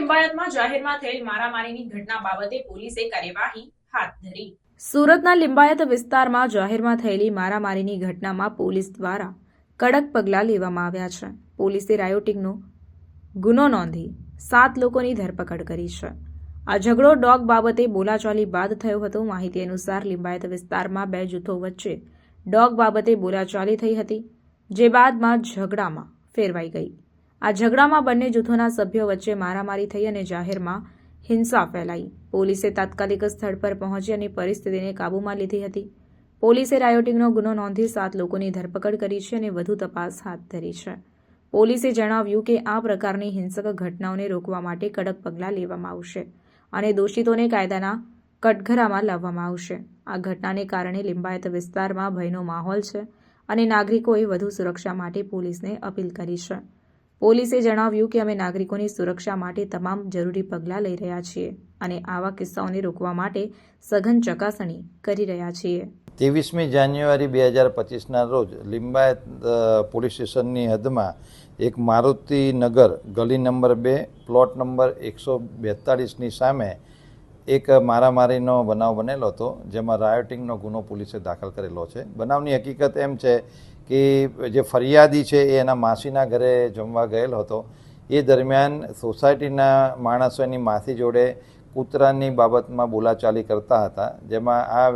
લિંબાયતમાં જાહેરમાં થયેલ મારામારીની ઘટના બાબતે પોલીસે કાર્યવાહી હાથ ધરી. સુરતના લિંબાયત વિસ્તારમાં જાહેરમાં થયેલી મારામારીની ઘટનામાં પોલીસ દ્વારા કડક પગલાં લેવામાં આવ્યા છે. પોલીસે રાયોટિંગનો ગુનો નોંધી સાત લોકોની ધરપકડ કરી છે. આ ઝઘડો ડોગ બાબતે બોલાચાલી બાદ થયો હતો. માહિતી અનુસાર લિંબાયત વિસ્તારમાં બે જૂથો વચ્ચે ડોગ બાબતે બોલાચાલી થઈ હતી, જે બાદમાં ઝઘડામાં ફેરવાઈ ગઈ. આ ઝઘડામાં બંને જૂથોના સભ્યો વચ્ચે મારામારી થઈ અને જાહેરમાં હિંસા ફેલાઈ. પોલીસે તાત્કાલિક સ્થળ પર પહોંચી અને પરિસ્થિતિને કાબૂમાં લીધી હતી. પોલીસે રાયોટિંગનો ગુનો નોંધી સાત લોકોની ધરપકડ કરી છે અને વધુ તપાસ હાથ ધરી છે. પોલીસે જણાવ્યું કે આ પ્રકારની હિંસક ઘટનાઓને રોકવા માટે કડક પગલાં લેવામાં આવશે અને દોષિતોને કાયદાના કટઘરામાં લાવવામાં આવશે. આ ઘટનાને કારણે લિંબાયત વિસ્તારમાં ભયનો માહોલ છે અને નાગરિકોએ વધુ સુરક્ષા માટે પોલીસને અપીલ કરી છે. પોલીસે જણાવ્યું કે અમે નાગરિકોની સુરક્ષા માટે તમામ જરૂરી પગલાં લઈ રહ્યા છીએ અને આવા કિસ્સાઓને રોકવા માટે સઘન ચકાસણી કરી રહ્યા છીએ. ત્રેવીસમી જાન્યુઆરી બે હજાર પચીસના રોજ લિંબાયત પોલીસ સ્ટેશનની હદમાં એક મારુતિ નગર ગલી નંબર બે, પ્લોટ નંબર એકસો બેતાળીસની સામે એક મારામારીનો બનાવ બનેલો હતો, જેમાં રાયોટિંગનો ગુનો પોલીસે દાખલ કરેલો છે. બનાવની હકીકત એમ છે કે જે ફરિયાદી છે એ એના માસીના ઘરે જમવા ગયેલો હતો. એ દરમિયાન સોસાયટીના માણસો એની માસી જોડે કૂતરાની બાબતમાં બોલાચાલી કરતા હતા, જેમાં આ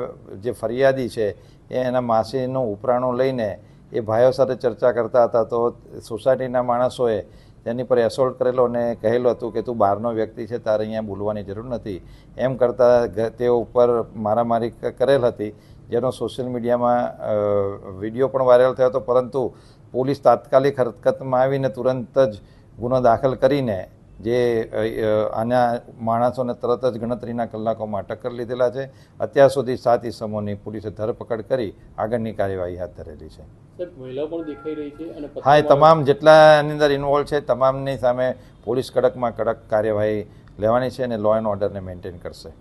જે ફરિયાદી છે એ એના માસીનું ઉપરાણું લઈને એ ભાઈઓ સાથે ચર્ચા કરતા હતા. તો સોસાયટીના માણસોએ તેની પર એસોલ્ટ કરેલો અને કહેલું હતું કે તું બહારનો વ્યક્તિ છે, તારે અહીંયા બોલવાની જરૂર નથી. એમ કરતાં તે ઉપર મારામારી કરેલ હતી, જેનો સોશિયલ મીડિયામાં વીડિયો પણ વાયરલ થયો હતો. પરંતુ પોલીસ તાત્કાલિક હરકતમાં આવીને તુરંત જ ગુનો દાખલ કરીને જે આના માણસોને તરત જ ગણતરીના કલાકોમાં અટક કરી લીધેલા છે. અત્યાર સુધી સાત ઇસમોની પોલીસે ધરપકડ કરી આગળની કાર્યવાહી હાથ ધરેલી છે. હા એ તમામ જેટલા એની અંદર ઇન્વોલ્વ છે તમામની સામે પોલીસ કડકમાં કડક કાર્યવાહી લેવાની છે અને લો એન્ડ ઓર્ડરને મેન્ટેન કરશે.